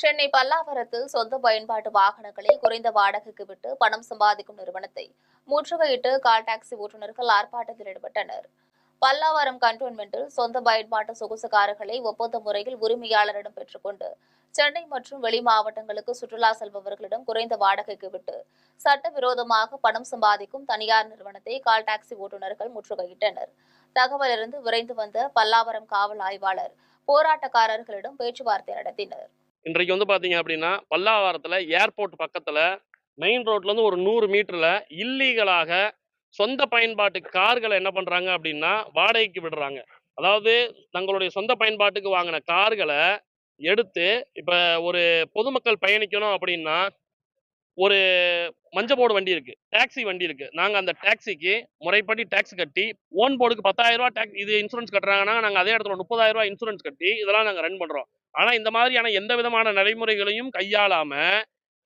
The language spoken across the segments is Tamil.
சென்னை பல்லாவரத்தில் சொந்த பயன்பாட்டு வாகனங்களை குறைந்த வாடகைக்கு விட்டு பணம் சம்பாதிக்கும் நிறுவனத்தை முற்றுகையிட்டு கால் டாக்ஸி ஓட்டுநர்கள் ஆர்ப்பாட்டத்தில் ஈடுபட்டனர். பல்லாவரம் கண்டோன்மெண்டில் சொந்த பயன்பாட்டு சொகுசு கார்களை ஒப்பந்த முறையில் உரிமையாளரிடம் பெற்றுக்கொண்டு சென்னை மற்றும் வெளி மாவட்டங்களுக்கு சுற்றுலா செல்பவர்களிடம் குறைந்த வாடகைக்கு விட்டு சட்டவிரோதமாக பணம் சம்பாதிக்கும் தனியார் நிறுவனத்தை கால் டாக்ஸி ஓட்டுநர்கள் முற்றுகையிட்டனர். தகவலிருந்து விரைந்து வந்த பல்லாவரம் காவல் ஆய்வாளர் போராட்டக்காரர்களிடம் பேச்சுவார்த்தை நடத்தினர். இன்றைக்கு வந்து பார்த்தீங்க அப்படின்னா பல்லாவரத்தில் ஏர்போர்ட் பக்கத்தில் மெயின் ரோட்லேருந்து ஒரு நூறு மீட்டரில் இல்லீகலாக சொந்த பயன்பாட்டு கார்களை என்ன பண்ணுறாங்க அப்படின்னா வாடகைக்கு விடுறாங்க. அதாவது தங்களுடைய சொந்த பயன்பாட்டுக்கு வாங்கின கார்களை எடுத்து இப்போ ஒரு பொதுமக்கள் பயணிக்கணும் அப்படின்னா ஒரு மஞ்ச போர்டு வண்டி இருக்கு டாக்ஸி வண்டி இருக்கு. நாங்க அந்த டாக்ஸிக்கு முறைப்படி டாக்ஸ் கட்டி ஓன் போர்டுக்கு பத்தாயிரம் ரூபாய் டாக்ஸ் இது இன்சூரன்ஸ் கட்டுறாங்கன்னா நாங்க அதே இடத்துல முப்பதாயிரம் ரூபாய் இன்சூரன்ஸ் கட்டி இதெல்லாம் நாங்க ரன் பண்றோம். ஆனா இந்த மாதிரியான எந்த விதமான நடைமுறைகளையும் கையாளாம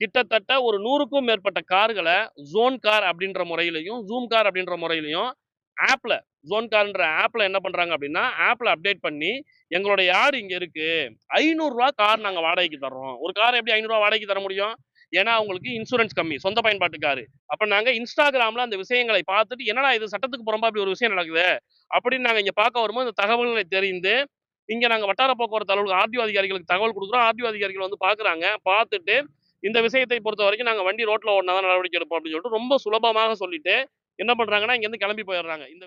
கிட்டத்தட்ட ஒரு நூறுக்கும் மேற்பட்ட கார்களை ஜோன் கார் அப்படின்ற முறையிலையும் ஜூம் கார் அப்படின்ற முறையிலையும் ஆப்ல ஜோன் கார்ன்ற ஆப்ல என்ன பண்றாங்க அப்படின்னா ஆப்ல அப்டேட் பண்ணி எங்களுடைய யார் இங்க இருக்கு. ஐநூறுரூவா கார் நாங்க வாடகைக்கு தர்றோம். ஒரு கார் எப்படி ஐநூறுரூவா வாடகைக்கு தர முடியும்? ஏன்னா அவங்களுக்கு இன்சூரன்ஸ் கம்மி சொந்த பயன்பாட்டு காரு. அப்ப நாங்க இன்ஸ்டாகிராம்ல அந்த விஷயங்களை பார்த்துட்டு என்னடா இது சட்டத்துக்கு புறம்பா இப்படி ஒரு விஷயம் நடக்குது? அப்படின்னு நாங்க இங்க பார்க்க வரும்போது இந்த தகவல்களை தெரிந்து இங்க நாங்க வட்டார போக்குவரத்து அலுவலகம் ஆர்டிஓ அதிகாரிகளுக்கு தகவல் கொடுக்குறோம். ஆர்டிஓ அதிகாரிகள் வந்து பாக்குறாங்க. பார்த்துட்டு இந்த விஷயத்தை பொறுத்த வரைக்கும் நாங்க வண்டி ரோட்ல ஓடினா தான் நடவடிக்கை எடுப்போம் அப்படின்னு சொல்லிட்டு ரொம்ப சுலபமாக சொல்லிட்டு என்ன பண்றாங்கன்னா இங்க இருந்து கிளம்பி போயிடுறாங்க. இந்த